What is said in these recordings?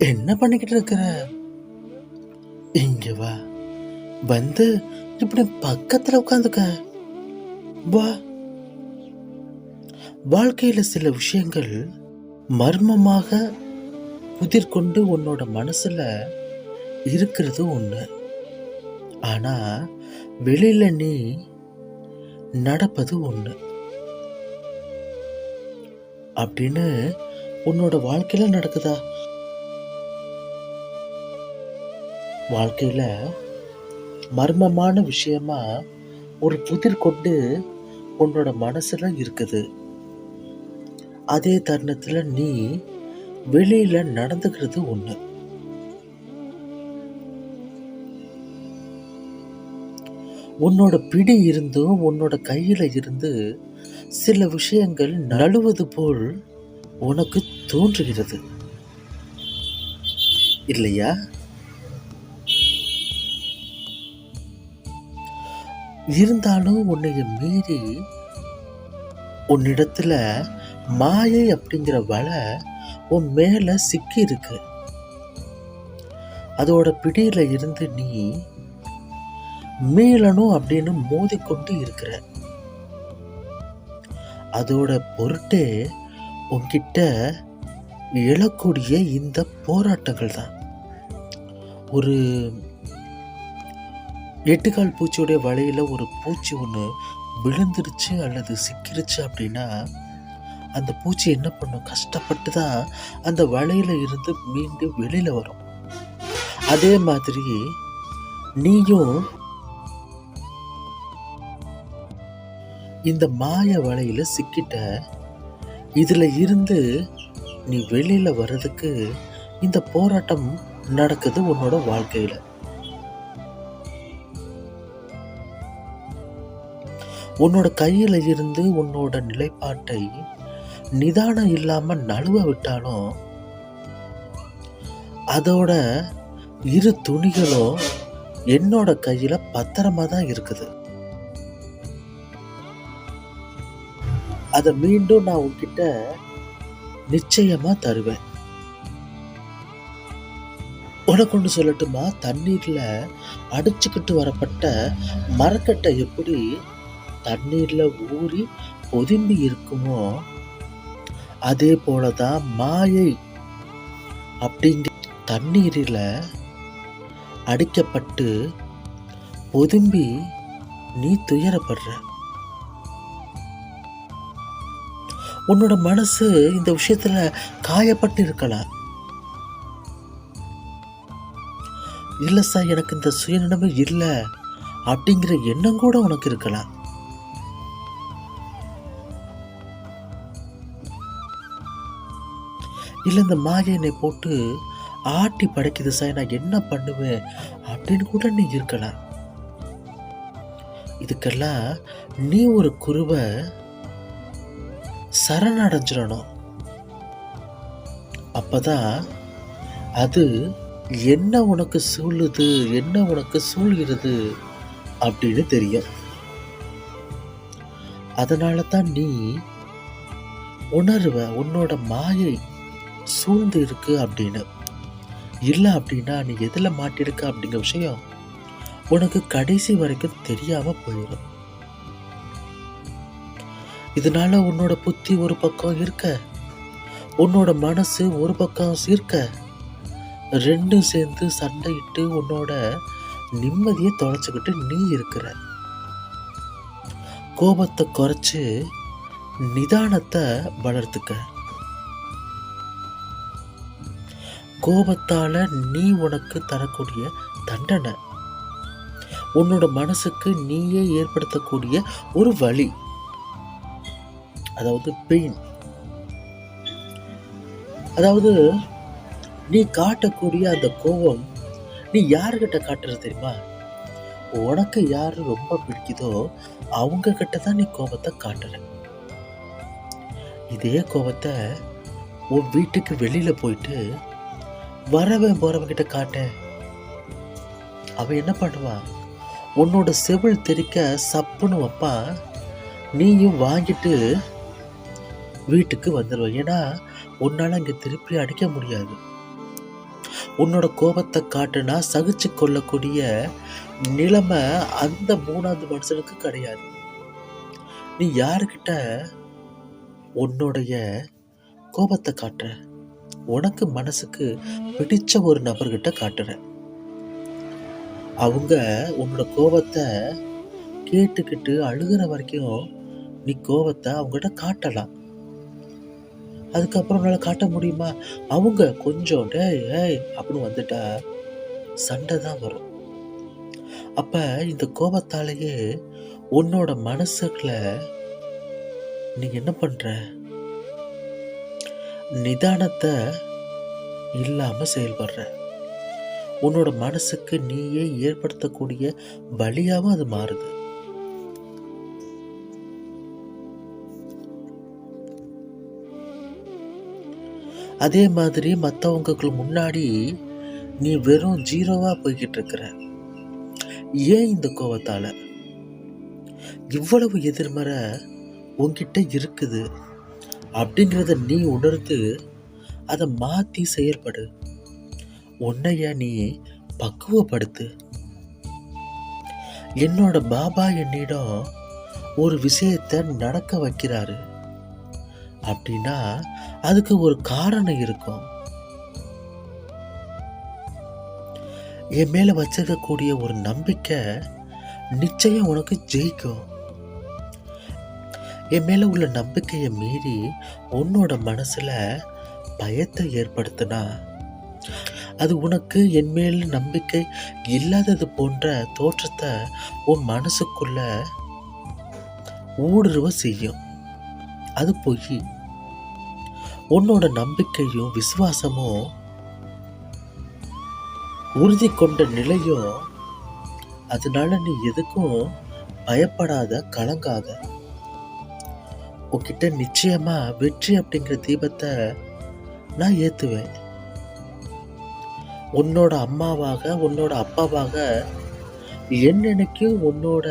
என்ன பண்ணிக்கிட்டு இருக்கிற? இங்க வா. வந்து இப்படி பக்கத்துல உட்காந்துக்க. வா. வாழ்க்கையில சில விஷயங்கள் மர்மமாக உதிர்கொண்டு உன்னோட மனசுல இருக்கிறது ஒண்ணு. ஆனா வெளியில நீ நடப்பது ஒண்ணு. அப்படின்னு உன்னோட வாழ்க்கையில நடக்குதா? வாழ்க்கையில் மர்மமான விஷயமா ஒரு புதிர் கொண்டு உன்னோட மனசில் இருக்குது. அதே தருணத்தில் நீ வெளியில் நடந்துக்கிறது ஒன்று உன்னோட பிடி இருந்தும் உன்னோட கையில் இருந்து சில விஷயங்கள் நழுவது போல் உனக்கு தோன்றுகிறது. இல்லையா? இருந்தாலும் உன்னைய மீறி உன்னிடத்துல மாயை அப்படிங்கிற வலை உன் மேலே சிக்கி இருக்கு. அதோட பிடியில் இருந்து நீ மீளணும் அப்படின்னு மோதிக்கொண்டு இருக்கிற. அதோட பொருட்டே உன்கிட்ட எழக்கூடிய இந்த போராட்டங்கள் தான் ஒரு எட்டுக்கால் பூச்சியோடைய வலையில் ஒரு பூச்சி ஒன்று விழுந்துருச்சு அல்லது சிக்கிருச்சு அப்படின்னா அந்த பூச்சி என்ன பண்ணும்? கஷ்டப்பட்டு தான் அந்த வலையில் இருந்து மீண்டு வெளியில் வரும். அதே மாதிரி நீயும் இந்த மாய வலையில் சிக்கிட்ட இதில் இருந்து நீ வெளியில் வர்றதுக்கு இந்த போராட்டம் நடக்குது உன்னோட வாழ்க்கையில். உன்னோட கையில இருந்து உன்னோட நிலைப்பாட்டை நிதானம் இல்லாமல் நழுவ விட்டாலும் அதோட இரு துணிகளும் என்னோட கையில பத்திரமா தான் இருக்குது. அதை மீண்டும் நான் உன்கிட்ட நிச்சயமா தருவேன். உனக்கு ஒன்று சொல்லட்டுமா? தண்ணீர்ல அடிச்சுக்கிட்டு வரப்பட்ட மரக்கட்டை எப்படி தண்ணீர்ல ஊறி பொதும்பி இருக்குமோ அதே போல தான் மாயை அப்படிங்கிற தண்ணீரில் அடிக்கப்பட்டு பொதும்பி நீ துயரப்படுற. உன்னோட மனசு இந்த விஷயத்துல காயப்பட்டு இருக்கலாம் இல்லை சார் எனக்கு இந்த சுயநிலைமை இல்லை அப்படிங்கிற எண்ணம் கூட உனக்கு இருக்கலாம். இல்லை இந்த மாயை என்னை போட்டு ஆட்டி படைக்குது சார். நான் என்ன பண்ணுவேன் அப்படின்னு கூட நீ இருக்கலாம் இதுக்கெல்லாம் நீ ஒரு குருவை சரணடைஞ்சிடணும். அப்பதான் அது என்ன உனக்கு சூழுது என்ன உனக்கு சூழ்கிறது அப்படின்னு தெரியும். அதனால தான் நீ உணர்வ உன்னோட மாயை சூழ்ந்து இருக்கு அப்படின்னு. இல்லை அப்படின்னா நீ எதில் மாட்டிருக்க அப்படிங்கிற விஷயம் உனக்கு கடைசி வரைக்கும் தெரியாம போயிடும் இதனால உன்னோட புத்தி ஒரு பக்கம் இருக்க உன்னோட மனசு ஒரு பக்கம் இருக்க ரெண்டும் சேர்ந்து சண்டையிட்டு உன்னோட நிம்மதியை தொலைச்சிக்கிட்டு நீ இருக்கிற. கோபத்தை குறைச்சு நிதானத்தை வளர்த்துக்க. கோபத்தால் நீ உனக்கு தரக்கூடிய தண்டனை. உன்னோட மனசுக்கு நீயே ஏற்படுத்தக்கூடிய ஒரு வழி. அதாவது பெயின் அதாவது நீ காட்டக்கூடிய அந்த கோபம் நீ யாருக்கிட்ட காட்டுறது தெரியுமா? உனக்கு யார் ரொம்ப பிடிக்குதோ அவங்க கிட்ட தான் நீ கோபத்தை காட்டுற. இதே கோபத்தை உன் வீட்டுக்கு வெளியில் போயிட்டு வரவன் போறவன் கிட்ட காட்ட அவன் என்ன பண்ணுவான் உன்னோட செவில் தெரிக்க சப்புன்னு வைப்பா. நீயும் வாங்கிட்டு வீட்டுக்கு வந்துடுவோம் ஏன்னா உன்னால் அங்கே திருப்பி அடிக்க முடியாது. உன்னோட கோபத்தை காட்டுனா சகிச்சு கொள்ளக்கூடிய நிலைமை அந்த மூணாவது மனுஷனுக்கு கிடையாது. நீ யாருக்கிட்ட உன்னுடைய கோபத்தை காட்டுற? உனக்கு மனசுக்கு பிடிச்ச ஒரு நபர்கிட்ட காட்டுற அவங்க உன்னோட கோபத்தை கேட்டுக்கிட்டு அழுகிற வரைக்கும் நீ கோபத்தை அவங்ககிட்ட காட்டலாம். அதுக்கப்புறம் உன்னால் காட்ட முடியுமா? அவங்க கொஞ்சம் டேய் ஏய் அப்படின்னு வந்துட்டா சண்டை தான் வரும். அப்போ இந்த கோபத்தாலேயே உன்னோட மனசுக்குள்ள நீ என்ன பண்ணுற நிதானத்தை இல்லாம செயல்படுற. உன்னோட மனசுக்கு நீயே ஏற்படுத்தக்கூடிய வழியாவும் அது மாறுது. அதே மாதிரி மற்றவங்களுக்கு முன்னாடி நீ வெறும் ஜீரோவா போய்கிட்டு இருக்கிற ஏன் இந்த கோவத்தால? இவ்வளவு எதிர்மறை உன்கிட்ட இருக்குது. அப்படிங்கிறத நீ உணர்ந்து அதை மாற்றி செயல்படு. உன்னைய நீ பக்குவப்படுத்து. என்னோட பாபா என்னிடம் ஒரு விஷயத்தை நடக்க வைக்கிறாரு. அப்படின்னா அதுக்கு ஒரு காரணம் இருக்கும். என் மேல வச்சிருக்கக்கூடிய ஒரு நம்பிக்கை நிச்சயம் உனக்கு ஜெயிக்கும். என் மேலே உள்ள நம்பிக்கையை மீறி உன்னோட மனசில் பயத்தை ஏற்படுத்தினா அது உனக்கு என் மேல் நம்பிக்கை இல்லாதது போன்ற தோற்றத்தை உன் மனசுக்குள்ள ஊடுருவ செய்யும். அது பொய். உன்னோட நம்பிக்கையும் விசுவாசமும் உறுதி கொண்ட நிலையும் அதனால நீ எதுக்கும் பயப்படாத கலங்காத. உன்கிட்ட நிச்சயமாக வெற்றி அப்படிங்கிற தீபத்தை நான் ஏற்றுவேன் உன்னோட அம்மாவாக உன்னோட அப்பாவாக என்னன்னைக்கும் உன்னோட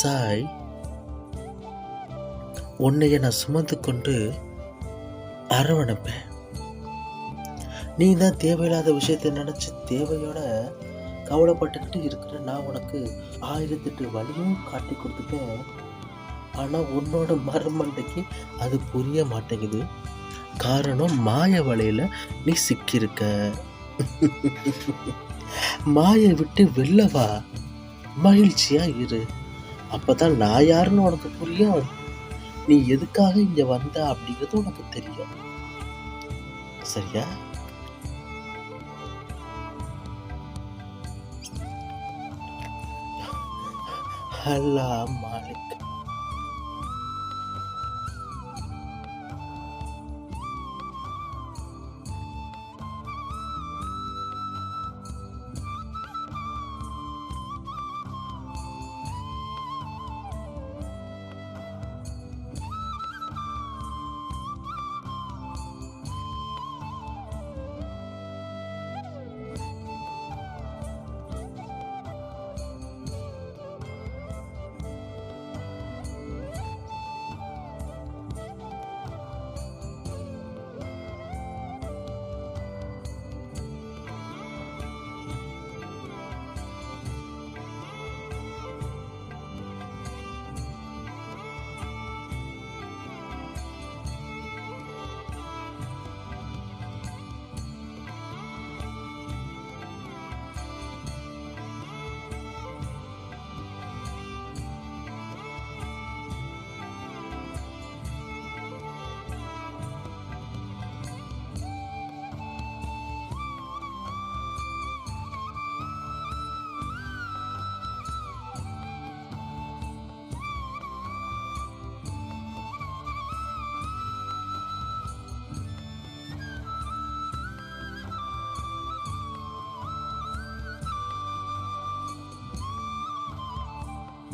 சாய் உன்னைய நான் சுமந்து கொண்டு அரவணைப்பேன். நீ தான் தேவையில்லாத விஷயத்தை நினச்சி தேவையோட கவலைப்பட்டுக்கிட்டு இருக்கிற நான் உனக்கு ஆயிரத்தெட்டு வழியும் காட்டி கொடுத்துட்டேன். ஆனால் உன்னோட மருமண்டைக்கு அது புரிய மாட்டேங்குது. காரணம் மாய வலையில் நீ சிக்கியிருக்க. மாயை விட்டு வெள்ளவா மகிழ்ச்சியாக மகிழ்ச்சியா இரு. அப்பதான் நான் யாருன்னு உனக்கு புரியும். நீ எதுக்காக இங்க வந்த அப்படிங்கிறது உனக்கு தெரியும். சரியா? அல்லா மாலிக்.